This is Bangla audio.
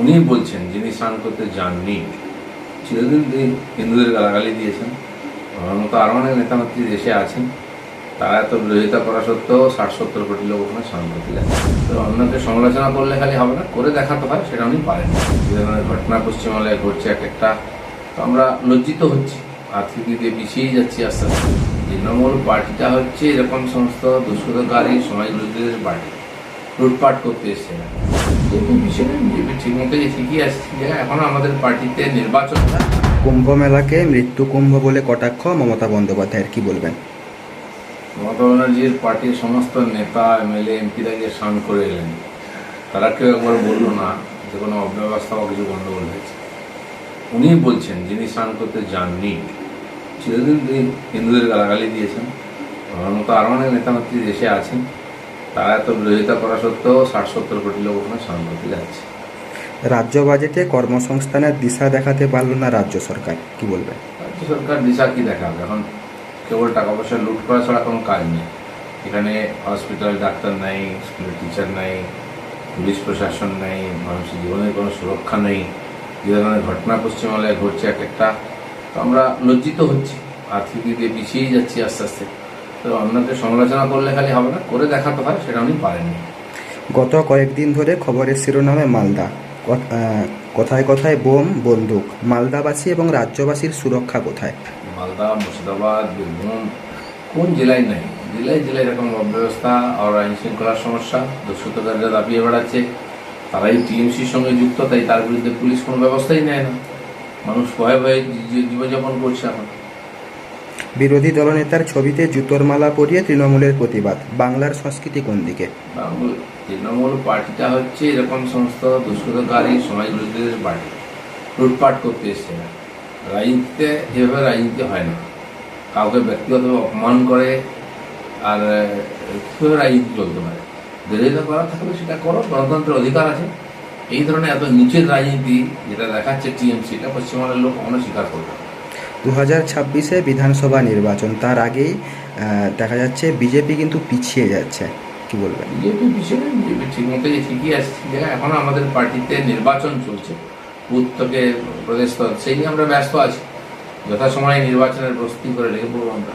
উনি বলছেন, যিনি স্নান করতে যাননি, চিরদিন তিনি হিন্দুদের গালাগালি দিয়েছেন। আমার মতো আরও অনেক নেতা নেত্রী দেশে আছেন, তারা এত বিরোধিতা করা সত্ত্বেও ষাট সত্তর কোটি লোক ওখানে স্নান করতে যায় তো অন্যকে সমালোচনা করলে খালি হবে না, করে দেখাতে হয়, সেটা উনি পারেন। যে ধরনের ঘটনা পশ্চিমবাংলায় ঘটছে এক একটা, তো আমরা লজ্জিত হচ্ছি। আর্থিক দিকে পিছিয়েই যাচ্ছি আস্তে আস্তে। তৃণমূল পার্টিটা হচ্ছে এরকম সমস্ত দুষ্কৃতকারী সমাজ বিরোধীদের পার্টি লুটপাট করতে এসছে কিন্তু বিষয়টা বিজেপি ঠিক মতো যে ঠিকই আসছে যে এখনও আমাদের পার্টিতে নির্বাচনটা কুম্ভ মেলাকে মৃত্যু কুম্ভ বলে কটাক্ষ মমতা বন্দ্যোপাধ্যায়ের কি বলবেন? মমতা ব্যানার্জির পার্টির সমস্ত নেতা এমএলএ এমপিরা যে স্নান করে এলেন। তারা কেউ একবার বলল না যে কোনো অব্যবস্থা বা কিছু গণ্ডগোল হয়েছে। উনি বলছেন যিনি স্নান করতে যাননি চিরদিন তিনি হিন্দুদের গালাগালি দিয়েছেন। আমার মতো আরও অনেক নেতা নেত্রী দেশে আছেন। তারা এত বিরোধিতা করা সত্ত্বেও ষাট সত্তর কোটি লোক ওখানে করতে যাচ্ছে। রাজ্য বাজেটে কর্মসংস্থানের দিশা দেখাতে পারল না রাজ্য সরকার কি বলবেন? রাজ্য সরকার দিশা কি দেখাবে? এখন কেবল টাকা পয়সা লুট করা ছাড়া কোনো কাজ নেই। এখানে হসপিটাল ডাক্তার নাই স্কুলের টিচার নাই পুলিশ প্রশাসন নেই মানুষের জীবনের কোনো সুরক্ষা নেই। যে ধরনের ঘটনা পশ্চিমবাংলায় ঘটছে এক একটা। তো আমরা লজ্জিত হচ্ছি। আর্থিক দিক দিয়ে পিছিয়েই যাচ্ছি আস্তে আস্তে। তো অন্যকে সমালোচনা করলে খালি হবে না করে দেখাতে হয় সেটা উনি পারেননি। গত কয়েকদিন ধরে খবরের শিরোনামে মালদা। কথায় কথায় বোম বন্দুক। মালদাবাসী এবং রাজ্যবাসীর সুরক্ষা কোথায়? মালদা মুর্শিদাবাদ বীরভূম কোন জেলায় নেই? জেলায় জেলায় এরকম অব্যবস্থা আর আইন শৃঙ্খলার সমস্যা দুষ্কৃতকারীরা দাপিয়ে বেড়াচ্ছে। তারাই টিএমসির সঙ্গে যুক্ত তাই তার বিরুদ্ধে পুলিশ কোনো ব্যবস্থাই নেয় না। মানুষ ভয়ে ভয়ে জীবনযাপন করছে এখন। বিরোধী দলনেতার ছবিতে জুতোর মালা পরিয়ে তৃণমূলের প্রতিবাদ, বাংলার সংস্কৃতি কোন দিকে? তৃণমূল পার্টিটা হচ্ছে এরকম সমস্ত দুষ্কৃতকারী সমাজ বিরোধীদের পার্টি। লুটপাট করতে এসছে না। রাজনীতিতে এভাবে রাজনীতি হয় না। কাউকে ব্যক্তিগতভাবে অপমান করে আর রাজনীতি চলতে পারে। বিরোধিতা করা থাকলে সেটা করো, গণতন্ত্রের অধিকার আছে। এই ধরনের এত নিচের রাজনীতি যেটা দেখাচ্ছে টিএমসিটা পশ্চিমবঙ্গের লোক কখনো স্বীকার করবে দু হাজার ছাব্বিশে বিধানসভা নির্বাচন। তার আগেই দেখা যাচ্ছে বিজেপি কিন্তু পিছিয়ে যাচ্ছে। কি বলবেন? বিজেপি পিছিয়ে বিজেপি ঠিকমতো ঠিকই আসছে এখনও আমাদের পার্টিতে নির্বাচন চলছে। বুথ থেকে প্রদেশ সেই নিয়ে আমরা ব্যস্ত আছি। যথাসময়ে নির্বাচনের প্রস্তুতি করে রেখে পড়ব আমরা।